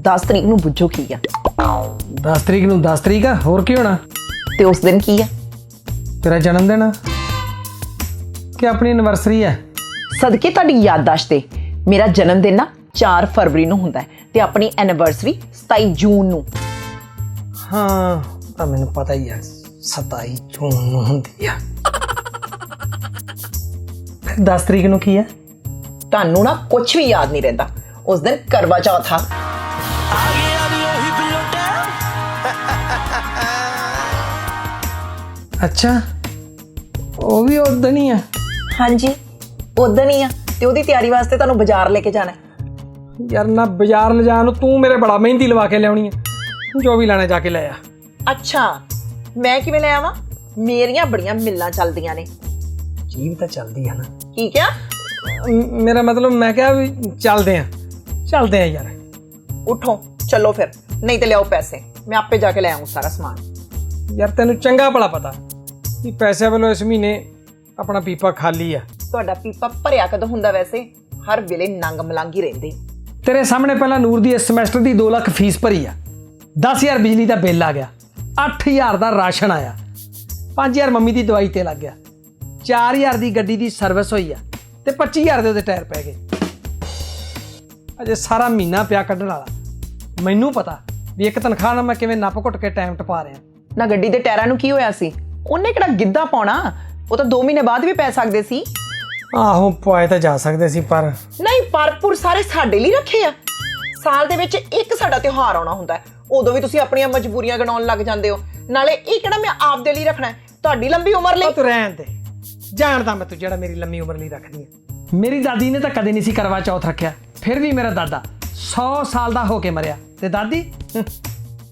10 ਤਰੀਕ ਨੂੰ ਬੁੱਝੋ ਕੀ ਆ। 10 ਤਰੀਕ ਨੂੰ 10 ਤਰੀਕ ਆ? ਹੋਰ ਕੀ ਹੋਣਾ? ਤੇ ਉਸ ਦਿਨ ਕੀ ਆ? ਤੇਰਾ ਜਨਮ ਦਿਨ ਆ? ਕਿ ਆਪਣੀ ਐਨਵਰਸਰੀ ਹੈ ਸਦਕੇ ਤੁਹਾਡੀ ਯਾਦਦਾਸ਼ਤ ਤੇ ਮੇਰਾ ਜਨਮ ਦਿਨ ਨਾ 4 ਫਰਵਰੀ ਨੂੰ ਹੁੰਦਾ ਹੈ ਤੇ ਆਪਣੀ ਐਨੀਵਰਸਰੀ 27 ਜੂਨ ਨੂੰ। ਹਾਂ ਤਾਂ ਮੈਨੂੰ ਪਤਾ ਹੀ ਆ 27 ਜੂਨ ਨੂੰ ਹੁੰਦੀ ਆ। 10 ਤਰੀਕ ਨੂੰ ਕੀ ਹੈ ਤੁਹਾਨੂੰ ਨਾ ਕੁਝ ਵੀ ਯਾਦ ਨਹੀਂ ਰਹਿੰਦਾ। ਉਸ ਦਿਨ ਕਰਵਾ ਚੌਥ ਆ। ਅੱਛਾ ਉਹ ਵੀ ਉਦੋਂ ਹੀ ਆ। ਹਾਂਜੀ ਉਦੋਂ ਹੀ ਆ ਤੇ ਉਹਦੀ ਤਿਆਰੀ ਵਾਸਤੇ ਤੁਹਾਨੂੰ ਬਾਜ਼ਾਰ ਲੈ ਕੇ ਜਾਣਾ ਹੈ। ਯਾਰ ਨਾ ਬਾਜ਼ਾਰ ਲਿਜਾਣ ਨੂੰ ਤੂੰ ਮੇਰੇ ਬੜਾ ਮਹਿੰਦੀ ਲਵਾ ਕੇ ਲਿਆਉਣੀ ਆ। ਜੋ ਵੀ ਲੈਣਾ ਜਾ ਕੇ ਲੈ ਆ। ਅੱਛਾ ਮੈਂ ਕਿਵੇਂ ਲੈ ਆਵਾਂ? ਮੇਰੀਆਂ ਬੜੀਆਂ ਮਿੱਲਾਂ ਚੱਲਦੀਆਂ ਨੇ। ਜੀਵ ਤਾਂ ਚੱਲਦੀ ਆ ਨਾ। ਕੀ ਕਿਹਾ? ਮ- ਮੇਰਾ ਮਤਲਬ ਮੈਂ ਕਿਹਾ ਵੀ ਚੱਲਦੇ ਆ। ਚੱਲਦੇ ਆ ਯਾਰ। ਉਠੋ ਚੱਲੋ ਫਿਰ। ਨਹੀਂ ਤੇ ਲਿਆਓ ਪੈਸੇ। ਮੈਂ ਆਪੇ ਜਾ ਕੇ ਲੈ ਆਊਂ ਸਾਰਾ ਸਮਾਨ। ਯਾਰ ਤੈਨੂੰ ਚੰਗਾ ਭਲਾ ਪਤਾ ਕਿ ਪੈਸੇ ਵੱਲੋਂ ਇਸ ਮਹੀਨੇ ਆਪਣਾ ਪੀਪਾ ਖਾਲੀ ਆ। ਤੁਹਾਡਾ ਪੀਪਾ ਭਰਿਆ ਕਦੋਂ ਹੁੰਦਾ ਵੈਸੇ? ਹਰ ਵੇਲੇ ਨੰਗ ਮਲੰਗੀ ਰਹਿੰਦੇ। ਤੇਰੇ ਸਾਹਮਣੇ ਪਹਿਲਾਂ ਨੂਰ ਦੀ ਇਸ ਸਮੈਸਟਰ ਦੀ 2 ਲੱਖ ਫੀਸ ਭਰੀ ਆ। 10000 ਬਿਜਲੀ ਦਾ ਬਿੱਲ ਆ ਗਿਆ। 8000 ਦਾ ਰਾਸ਼ਨ ਆਇਆ। 5000 ਮੰਮੀ ਦੀ ਦਵਾਈ ਤੇ ਲੱਗ ਗਿਆ। 4000 ਦੀ ਗੱਡੀ ਦੀ ਸਰਵਿਸ ਹੋਈ ਆ। ਤੇ 25000 ਦੇ ਉਹਦੇ ਟਾਇਰ ਪੈ ਗਏ। ਅਜੇ ਸਾਰਾ ਮਹੀਨਾ ਪਿਆ ਕੱਢਣ ਵਾਲਾ। ਮੈਨੂੰ ਪਤਾ ਵੀ ਇੱਕ ਤਨਖਾਹ ਨਾਲ ਮੈਂ ਕਿਵੇਂ ਨੱਪ ਘੁੱਟ ਕੇ ਟਾਈਮ ਟਪਾ ਰਿਹਾ। ਨਾ ਗੱਡੀ ਦੇ ਟਾਇਰਾਂ ਨੂੰ ਕੀ ਹੋਇਆ ਸੀ? ਉਹਨੇ ਕਿਹੜਾ ਗਿੱਧਾ ਪਾਉਣਾ? ਉਹ ਤਾਂ 2 ਮਹੀਨੇ ਬਾਅਦ ਵੀ ਪੈ ਸਕਦੇ ਸੀ। ਆਹੋ ਪਾਏ ਤਾਂ ਜਾ ਸਕਦੇ ਸੀ ਪਰ ਨਹੀਂ ਪਰਪੁਰ ਸਾਰੇ ਸਾਡੇ ਲਈ ਰੱਖੇ ਆ। ਸਾਲ ਦੇ ਵਿੱਚ ਇੱਕ ਸਾਡਾ ਤਿਉਹਾਰ ਆਉਣਾ ਹੁੰਦਾ ਹੈ। ਉਦੋਂ ਵੀ ਤੁਸੀਂ ਆਪਣੀਆਂ ਮਜਬੂਰੀਆਂ ਗਣਾਉਣ ਲੱਗ ਜਾਂਦੇ ਹੋ। ਨਾਲੇ ਇਹ ਕਿਹੜਾ ਮੈਂ ਆਪਦੇ ਲਈ ਰੱਖਣਾ ਹੈ? ਤੁਹਾਡੀ ਲੰਬੀ ਉਮਰ ਲਈ। ਤੂੰ ਰਹਿਣ ਦੇ। ਜਾਣਦਾ ਮੈਂ ਤੂੰ ਜਿਹੜਾ ਮੇਰੀ ਲੰਮੀ ਉਮਰ ਲਈ ਰੱਖਦੀ ਹੈ ਮੇਰੀ ਦਾਦੀ ਨੇ ਤਾਂ ਕਦੇ ਨਹੀਂ ਸੀ ਕਰਵਾ ਚੌਥ ਰੱਖਿਆ। ਫਿਰ ਵੀ ਮੇਰਾ ਦਾਦਾ 100 ਸਾਲ ਦਾ ਹੋ ਕੇ ਮਰਿਆ। ਤੇ ਦਾਦੀ?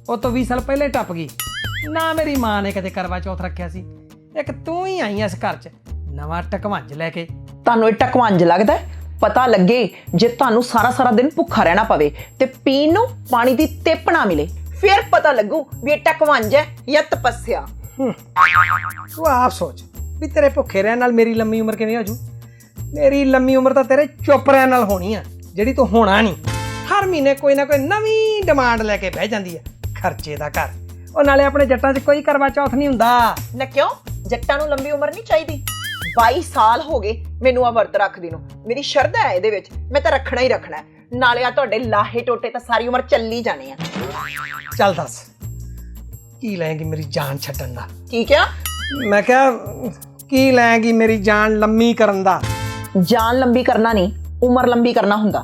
ਉਹ ਤੋਂ 20 ਸਾਲ ਪਹਿਲੇ ਟੱਪ ਗਈ। ਨਾ ਮੇਰੀ ਮਾਂ ਨੇ ਕਦੇ ਕਰਵਾ ਚੌਥ ਰੱਖਿਆ ਸੀ। ਇੱਕ ਤੂੰ ਹੀ ਆਈ ਇਸ ਘਰ 'ਚ। ਨਵਾਂ ਟਕਵੰਜ ਲੈ ਕੇ। ਤੁਹਾਨੂੰ ਇਹ ਟਕਵਾਂਜ ਲੱਗਦਾ ਹੈ? ਪਤਾ ਲੱਗੇ ਜੇ ਤੁਹਾਨੂੰ ਸਾਰਾ ਸਾਰਾ ਦਿਨ ਭੁੱਖਾ ਰਹਿਣਾ ਪਵੇ ਤੇ ਪੀਣ ਨੂੰ ਪਾਣੀ ਦੀ ਤਿੱਪ ਨਾ ਮਿਲੇ ਫਿਰ ਪਤਾ ਲੱਗੂ ਵੀ ਇਹ ਟਕਵਾਂਜ ਹੈ ਜਾਂ ਤਪੱਸਿਆ। ਤੂੰ ਆਪ ਸੋਚ ਵੀ ਤੇਰੇ ਭੁੱਖੇ ਰਹਿਣ ਨਾਲ ਮੇਰੀ ਲੰਮੀ ਉਮਰ ਕਿਵੇਂ ਹੋ ਜੂ? ਮੇਰੀ ਲੰਮੀ ਉਮਰ ਤਾਂ ਤੇਰੇ ਚੁੱਪ ਰਹਿਣ ਨਾਲ ਹੋਣੀ ਆ ਜਿਹੜੀ ਤੂੰ ਹੋਣਾ ਨਹੀਂ। ਹਰ ਮਹੀਨੇ ਕੋਈ ਨਾ ਕੋਈ ਨਵੀਂ ਡਿਮਾਂਡ ਲੈ ਕੇ ਬਹਿ ਜਾਂਦੀ ਆ ਖਰਚੇ ਦਾ ਘਰ। ਉਹ ਨਾਲੇ ਆਪਣੇ ਜੱਟਾਂ 'ਚ ਕੋਈ ਕਰਵਾ ਚੌਥ ਨਹੀਂ ਹੁੰਦਾ। ਨਾ ਕਿਉਂ? ਜੱਟਾਂ ਨੂੰ ਲੰਬੀ ਉਮਰ ਨਹੀਂ ਚਾਹੀਦੀ। 22 ਸਾਲ ਹੋ ਗਏ ਮੈਨੂੰ ਆ ਵਰਤ ਰੱਖਦੀ ਨੂੰ। ਮੇਰੀ ਸ਼ਰਧਾ ਹੈ ਇਹਦੇ ਵਿੱਚ ਮੈਂ ਤਾਂ ਰੱਖਣਾ ਹੀ ਰੱਖਣਾ ਹੈ। ਨਾਲੇ ਆ ਤੁਹਾਡੇ ਲਾਹੇ ਟੋਟੇ ਤਾਂ ਸਾਰੀ ਉਮਰ ਚੱਲੀ ਜਾਣੇ ਆ। ਚੱਲ ਦੱਸ ਕੀ ਲੈਂਗੀ ਮੇਰੀ ਜਾਨ ਛੱਡਣ ਦਾ? ਕੀ ਕਿਹਾ? ਮੈਂ ਕਿਹਾ ਕੀ ਲੈਂਗੀ ਮੇਰੀ ਜਾਨ ਲੰਮੀ ਕਰਨ ਦਾ? ਜਾਨ ਲੰਬੀ ਕਰਨਾ ਨਹੀਂ ਉਮਰ ਲੰਬੀ ਕਰਨਾ ਹੁੰਦਾ।